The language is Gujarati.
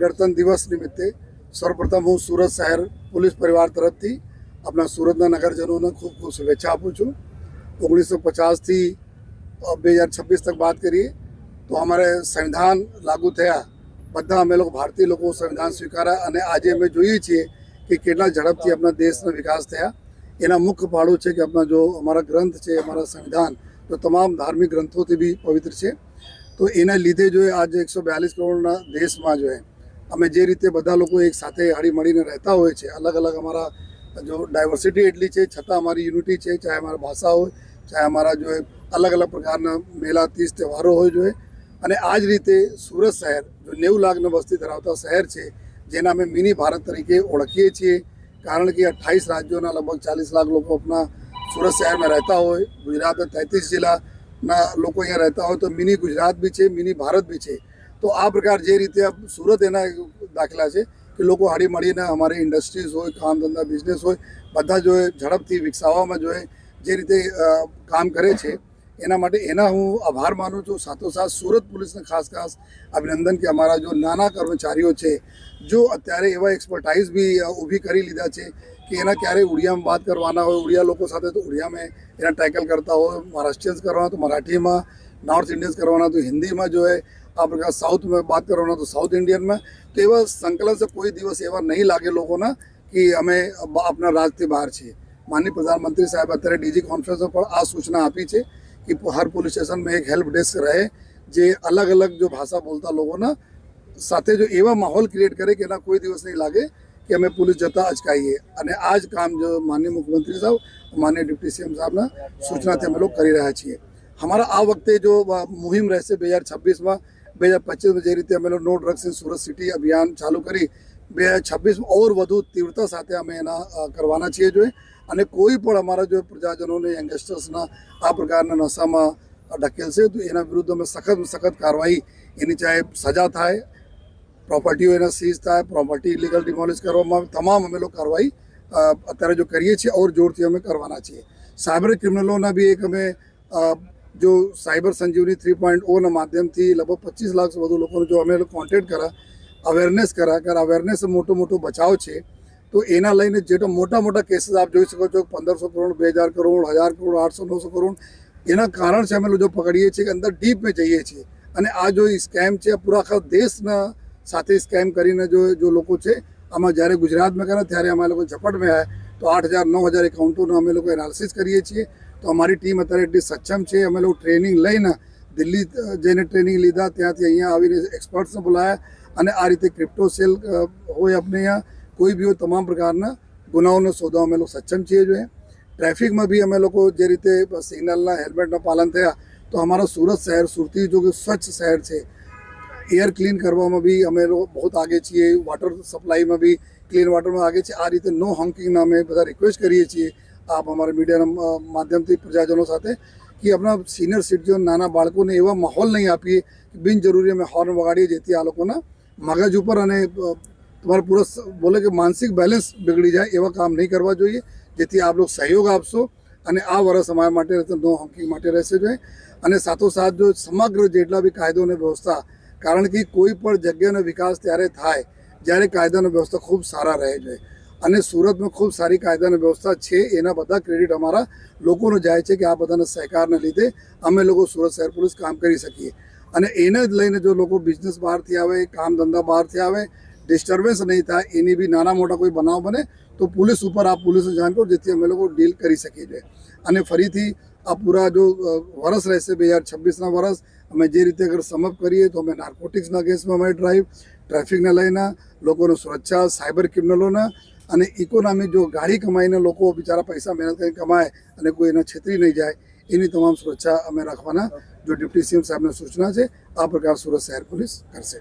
ગણતંત્ર દિવસ નિમિત્તે સર્વપ્રથમ હું સુરત શહેર પોલીસ પરિવાર તરફથી આપણા સુરતના નગરજનોને ખૂબ ખૂબ શુભેચ્છા આપું છું. ઓગણીસો પચાસથી બે હજાર છવ્વીસ તક વાત કરીએ તો અમારે સંવિધાન લાગુ થયા. બધા અમે લોકો ભારતીય લોકો સંવિધાન સ્વીકાર્યા અને આજે અમે જોઈએ છીએ કે કેટલા ઝડપથી આપણા દેશનો વિકાસ થયા. એના મુખ્ય પાડો છે કે આપણા જો અમારા ગ્રંથ છે, અમારા સંવિધાન, તો તમામ ધાર્મિક ગ્રંથોથી બી પવિત્ર છે. તો એના લીધે જો આજે એકસો બ્યાલીસ કરોડના દેશમાં જો અમે જે રીતે બધા લોકો એક સાથે હળી મળીને રહેતા હોય છે, અલગ અલગ અમારા જો ડાયવર્સિટી એટલી છે, છતાં અમારી યુનિટી છે, ચાહે અમારા ભાષા હોય, ચાહે અમારા જો અલગ અલગ પ્રકારના મેળા તીજ તહેવારો હોય જોઈએ અને આ જ રીતે સુરત શહેર, જો નેવું લાખની વસ્તી ધરાવતા શહેર છે, જેના અમે મિની ભારત તરીકે ઓળખીએ છીએ, કારણ કે અઠ્ઠાવીસ રાજ્યોના લગભગ ચાલીસ લાખ લોકો આપણા સુરત શહેરમાં રહેતા હોય, ગુજરાતના તેત્રીસ જિલ્લાના લોકો અહીંયા રહેતા હોય, તો મિની ગુજરાત બી છે, મિની ભારત બી છે. તો આ પ્રકાર જે રીતે સુરત એના દાખલા છે કે લોકો હળી મળીને અમારી ઇન્ડસ્ટ્રીઝ હોય, કામ ધંધા બિઝનેસ હોય, બધા જોઈએ ઝડપથી વિકસાવવામાં જોઈએ જે રીતે કામ કરે છે એના માટે એના હું આભાર માનું છું. સાથોસાથ સુરત પોલીસને ખાસ ખાસ અભિનંદન કે અમારા જો નાના કર્મચારીઓ છે, જો અત્યારે એવા એક્સપર્ટાઇઝ બી ઊભી કરી લીધા છે કે એના ક્યારેય ઉડિયામાં વાત કરવાના હોય, ઉડિયા લોકો સાથે તો ઉડિયામાં એના ટેકલ કરતા હોય મહારાષ્ટ્રીયન્સ કરવાના તો મરાઠીમાં નોર્થ ઇન્ડિયન્સ કરવાના તો હિન્દીમાં જો એ આ પ્રકાર સાઉથમાં વાત કરવાના તો સાઉથ ઇન્ડિયનમાં તો એવા સંકલન સે કોઈ દિવસ એવા નહીં લાગે લોકોના કે અમે આપણા રાજથી બહાર છીએ. માનનીય પ્રધાનમંત્રી સાહેબ અત્યારે ડીજી કોન્ફરન્સ પણ આ સૂચના આપી છે. કે હર પોલીસ સ્ટેશનમાં એક હેલ્પ ડેસ્ક રહે જે અલગ અલગ જો ભાષા બોલતા લોકોના સાથે જો એવા માહોલ ક્રિએટ કરે કે એના કોઈ દિવસ નહીં લાગે કે અમે પોલીસ જતા અચકાઈએ અને આ જ કામ જો માનનીય મુખ્યમંત્રી સાહેબ માનનીય ડિપ્ટી સીએમ સાહેબના સૂચનાથી અમે લોકો કરી રહ્યા છીએ हमारा આ વખતે જો અ, મુહિમ રહેશે બે હજાર છવ્વીસમાં બે હજાર પચીસમાં જે રીતે અમે લોકો no drugs in Surat city અભિયાન ચાલુ કરી બે છવ્વીસ ઓર વધુ તીવ્રતા સાથે અમે એના કરવાના છીએ જોઈએ અને કોઈ પણ અમારા જો પ્રજાજનોને, યંગસ્ટર્સના આ પ્રકારના નશામાં ઢકેલશે તો એના વિરુદ્ધ અમે સખત સખત કાર્યવાહી એની ચાહે સજા થાય, પ્રોપર્ટીઓ એના સીઝ થાય, પ્રોપર્ટી ઇલીગલ ડિમોલિશ કરવામાં આવે તમામ અમે લોકો કાર્યવાહી અત્યારે જો કરીએ છીએ, ઓર જોરથી અમે કરવાના છીએ. સાયબર ક્રિમિનલોના બી એક અમે જો સાયબર સંજીવની થ્રી પોઈન્ટ ઓના માધ્યમથી લગભગ પચીસ લાખ વધુ લોકોને જો અમે કોન્ટેક્ટ કરા અવેરનેસ કરા કે અવેરનેસ મોટો મોટો બચાવ છે, તો એના લઈને જેટલા મોટા મોટા કેસીસ આપ જોઈ શકો છો, પંદરસો કરોડ, બે હજાર કરોડ હજાર કરોડ, આઠસો, નવસો કરોડ, એના કારણ છે અમે લોકો પકડીએ છીએ કે અંદર ડીપમાં જઈએ છીએ. અને આ જો સ્કેમ છે પૂરા આખા દેશના સાથે સ્કેમ કરીને જો જો લોકો છે, આમાં જ્યારે ગુજરાતમાં કરે, ત્યારે અમે લોકો ઝપટમાં આવ્યા, તો આઠ હજાર, નવ હજાર એકાઉન્ટોનું અમે લોકો એનાલિસિસ કરીએ છીએ. તો અમારી ટીમ અત્યારે એટલી સક્ષમ છે, અમે લોકો ટ્રેનિંગ લઈને દિલ્હી જઈને ટ્રેનિંગ લીધા, ત્યાંથી અહીંયા આવીને એક્સપર્ટ્સને બોલાયા. અને આ રીતે ક્રિપ્ટો સેલ હોય આપણે અહીંયા, કોઈ બી હોય તમામ પ્રકારના ગુનાઓનો સોદા અમે લોકો સક્ષમ છીએ જોઈએ. ટ્રાફિકમાં બી અમે લોકો જે રીતે સિગ્નલના, હેલ્મેટના પાલન થયા, તો અમારો સુરત શહેર, સુરતી જો કે સ્વચ્છ શહેર છે. એર ક્લીન કરવામાં બી અમે લોકો બહુ આગે છીએ વોટર સપ્લાયમાં બી ક્લીન વોટરમાં આગે છે આ રીતે નો હોંકિંગના અમે બધા રિક્વેસ્ટ કરીએ છીએ. આપ અમારા મીડિયાના માધ્યમથી પ્રજાજનો સાથે કે આપણા સિનિયર સિટીઝન નાના બાળકોને એવા માહોલ નહીં આપીએ બિનજરૂરી અમે હોર્ન વગાડીએ જેથી આ લોકોના મગજ ઉપર અને તમારા પૂરા બોલે કે માનસિક બેલેન્સ બગડી જાય એવા કામ નહીં કરવા જોઈએ, જેથી આપ લોકો સહયોગ આપશો અને આ વર્ષ અમારા માટે નો હોંકિંગ માટે રહેશે જોઈએ. અને સાથોસાથ જો સમગ્ર જેટલા બી કાયદો અને વ્યવસ્થા, કારણ કે કોઈ પણ જગ્યાનો વિકાસ ત્યારે થાય, જ્યારે કાયદાનો વ્યવસ્થા ખૂબ સારા રહે છે અને સુરતમાં ખૂબ સારી કાયદાની વ્યવસ્થા છે, એના બધા ક્રેડિટ અમારા લોકોનો જાય છે કે આ બધાના સહકારને લીધે અમે લોકો સુરત શહેર પોલીસ કામ કરી શકીએ. અને એને જ લઈને જો લોકો બિઝનેસ બહારથી આવે, કામ ધંધા બહારથી આવે ડિસ્ટર્બન્સ નહીં થાય, એની બી નાના મોટા કોઈ બનાવ બને, તો પોલીસ ઉપર આ પોલીસને જાણ કરો, જેથી અમે લોકો ડીલ કરી શકીએ છીએ. અને ફરીથી આ પૂરા જો વરસ રહેશે, બે હજાર છવ્વીસના વરસ, અમે જે રીતે અગર સમપ કરીએ, તો અમે નાર્કોટિક્સના કેસમાં અમે ડ્રાઈવ ટ્રાફિકને લઈને, લોકોની સુરક્ષા સાયબર ક્રિમિનલોના અને ઇકોનોમી જો ગાડી કમાઈને લોકો બિચારા પૈસા મહેનત કરીને કમાય અને કોઈ એના છેતરી નહીં જાય એની તમામ સુરક્ષા અમે રાખવાના, જો ડિપ્ટી સીએમ સાહેબની સૂચના છે, આ પ્રકાર સુરત શહેર પોલીસ કરશે.